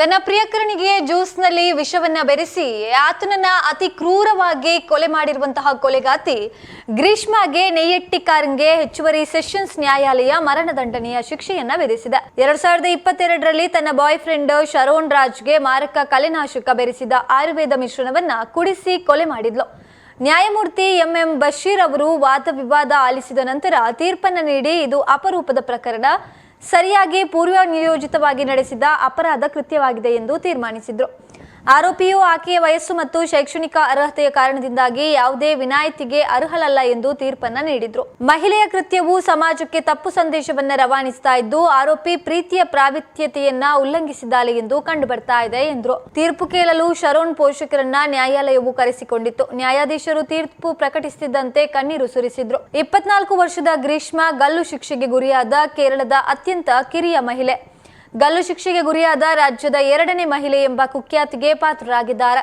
ತನ್ನ ಪ್ರಿಯಕರನಿಗೆ ಜ್ಯೂಸ್ನಲ್ಲಿ ವಿಷವನ್ನ ಬೆರೆಸಿ ಆತನನ್ನ ಅತಿ ಕ್ರೂರವಾಗಿ ಕೊಲೆ ಮಾಡಿರುವಂತಹ ಕೊಲೆಗಾತಿ ಗ್ರೀಷ್ಮಾಗೆ ನೆಯ್ಯಟ್ಟಿಕಾರಂಗೆ ಹೆಚ್ಚುವರಿ ಸೆಷನ್ಸ್ ನ್ಯಾಯಾಲಯ ಮರಣದಂಡನೆಯ ಶಿಕ್ಷೆಯನ್ನ ವಿಧಿಸಿದೆ. ಎರಡ್ ಸಾವಿರದ ಇಪ್ಪತ್ತೆರಡರಲ್ಲಿ ತನ್ನ ಬಾಯ್ ಫ್ರೆಂಡ್ ಶರೋನ್ ರಾಜ್ಗೆ ಮಾರಕ ಕಲೆನಾಶಕ ಬೆರೆಸಿದ ಆಯುರ್ವೇದ ಮಿಶ್ರಣವನ್ನ ಕುಡಿಸಿ ಕೊಲೆ ಮಾಡಿದ್ಲು. ನ್ಯಾಯಮೂರ್ತಿ ಎಂಎಂ ಬಶೀರ್ ಅವರು ವಾದ ವಿವಾದ ಆಲಿಸಿದ ನಂತರ ತೀರ್ಪನ್ನು ನೀಡಿ ಇದು ಅಪರೂಪದ ಪ್ರಕರಣ. ಸರಿಯಾಗಿ ಪೂರ್ವ ನಿಯೋಜಿತವಾಗಿ ನಡೆಸಿದ ಅಪರಾಧ ಕೃತ್ಯವಾಗಿದೆ ಎಂದು ತೀರ್ಮಾನಿಸಿದ್ರು. ಆರೋಪಿಯು ಆಕೆಯ ವಯಸ್ಸು ಮತ್ತು ಶೈಕ್ಷಣಿಕ ಅರ್ಹತೆಯ ಕಾರಣದಿಂದಾಗಿ ಯಾವುದೇ ವಿನಾಯಿತಿಗೆ ಅರ್ಹಳಲ್ಲ ಎಂದು ತೀರ್ಪನ್ನ ನೀಡಿದ್ರು. ಮಹಿಳೆಯ ಕೃತ್ಯವು ಸಮಾಜಕ್ಕೆ ತಪ್ಪು ಸಂದೇಶವನ್ನ ರವಾನಿಸ್ತಾ ಇದ್ದು, ಆರೋಪಿ ಪ್ರೀತಿಯ ಪ್ರಾವಿತ್ಯತೆಯನ್ನ ಉಲ್ಲಂಘಿಸಿದ್ದಾಳೆ ಎಂದು ಕಂಡು ಬರ್ತಾ ಇದೆ ಎಂದ್ರು. ತೀರ್ಪು ಕೇಳಲು ಶರೋನ್ ಪೋಷಕರನ್ನ ನ್ಯಾಯಾಲಯವು ಕರೆಸಿಕೊಂಡಿತ್ತು. ನ್ಯಾಯಾಧೀಶರು ತೀರ್ಪು ಪ್ರಕಟಿಸುತ್ತಿದ್ದಂತೆ ಕಣ್ಣೀರು ಸುರಿಸಿದ್ರು. ಇಪ್ಪತ್ನಾಲ್ಕು ವರ್ಷದ ಗ್ರೀಷ್ಮ ಗಲ್ಲು ಶಿಕ್ಷೆಗೆ ಗುರಿಯಾದ ಕೇರಳದ ಅತ್ಯಂತ ಕಿರಿಯ ಮಹಿಳೆ. ಗಲ್ಲು ಶಿಕ್ಷೆಗೆ ಗುರಿಯಾದ ರಾಜ್ಯದ ಎರಡನೇ ಮಹಿಳೆ ಎಂಬ ಕುಖ್ಯಾತಿಗೆ ಪಾತ್ರರಾಗಿದ್ದಾರೆ.